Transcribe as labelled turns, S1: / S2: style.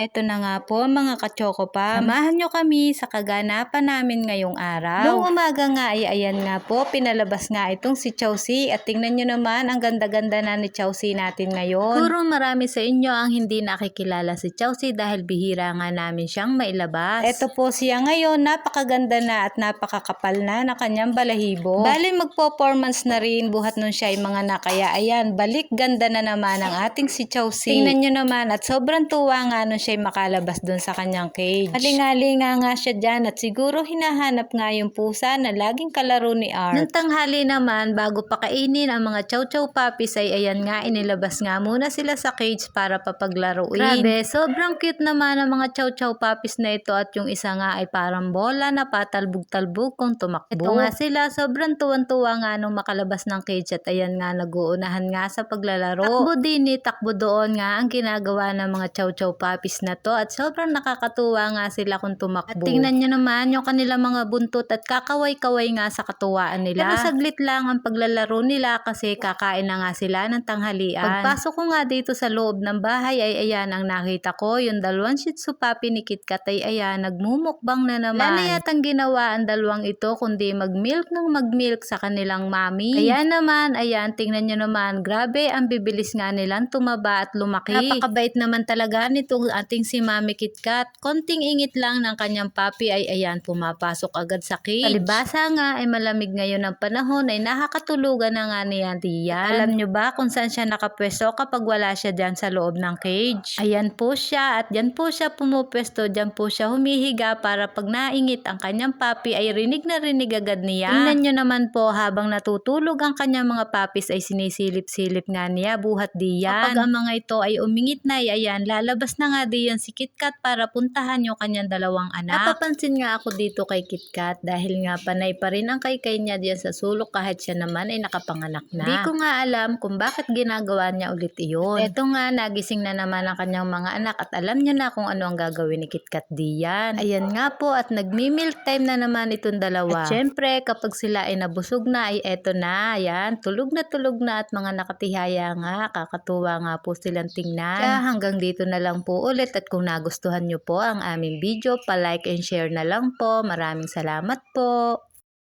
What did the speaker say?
S1: eto na nga po mga kachoko pa. Samahan nyo kami sa kaganapan namin ngayong araw. Noong umaga nga ay ayan nga po, pinalabas nga itong si Chelsea at tingnan nyo naman ang ganda-ganda na ni Chelsea natin ngayon. Siguro marami sa inyo ang hindi nakikilala si Chelsea dahil bihira nga namin siyang mailabas. Eto po siya ngayon, napakaganda na at napakakapal na na kanyang balahibo. Bali magpo-performance na rin buhat nun siya ay mga nakaya. Ayan, balik ganda na naman ang ating si Chelsea. Tingnan nyo naman at sobrang tuwa nga nun siya ay makalabas dun sa kanyang cage. Halingalinga nga siya dyan at siguro hinahanap nga yung pusa na laging kalaro ni Art. Nung tanghali naman, bago pakainin ang mga chow chow puppies ay ayan nga, inilabas nga muna sila sa cage para papaglaruin. Grabe, sobrang cute naman ang mga chow chow puppies na ito at yung isa nga ay parang bola na patalbog-talbog kung tumakbo. Ito nga sila, sobrang tuwan-tuwa nga nung makalabas ng cage at ayan nga, naguunahan nga sa paglalaro. Takbo din ni takbo doon nga ang ginagawa ng mga chow chow puppies na to at sobrang nakakatuwa nga sila kung tumakbo. At tingnan nyo naman yung kanilang mga buntot at kakaway-kaway nga sa katuwaan nila. Pero saglit lang ang paglalaro nila kasi kakain na nga sila ng tanghalian. Pagpasok ko nga dito sa loob ng bahay ay ayan ang nakita ko, yung dalawang shih tzu puppy ni KitKat ay ayan, nagmumukbang na naman. Na yatang ginawa ang dalawang ito kundi mag-milk ng mag-milk sa kanilang mami. Kaya naman, ayan, tingnan nyo naman, grabe ang bibilis nga nilang tumaba at lumaki. Napakabait naman talaga nitong ating si Mami KitKat. Konting ingit lang ng kanyang papi ay ayan, pumapasok agad sa cage. Palibasa nga ay malamig ngayon ang panahon ay nakakatulugan na nga niya diyan. Alam nyo ba kung saan siya nakapwesto kapag wala siya dyan sa loob ng cage? Ayan po siya at dyan po siya pumupwesto, dyan po siya humihiga para pag naingit ang kanyang papi ay rinig na rinig agad niya. Tingnan nyo naman po habang natutulog ang kanyang mga papis ay sinisilip-silip nga niya buhat diyan. Kapag ang mga ito ay umingit na ay ayan, lalabas na nga diyan si KitKat para puntahan yung kanyang dalawang anak. Napapansin nga ako dito kay KitKat dahil nga panay pa rin ang kaykay niya diyan sa sulok kahit siya naman ay nakapanganak na. Di ko nga alam kung bakit ginagawa niya ulit iyon. Eto nga, nagising na naman ang kanyang mga anak at alam niya na kung ano ang gagawin ni KitKat diyan. Ayan nga po at nagmi-milk time na naman itong dalawa. At syempre, kapag sila ay nabusog na ay eto na, ayan, tulog na tulog na at mga nakatihaya nga, kakatuwa nga po silang tingnan. Kaya hanggang dito na lang po ulit at kung nagustuhan nyo po ang aming video, pa-like and share na lang po. Maraming salamat po.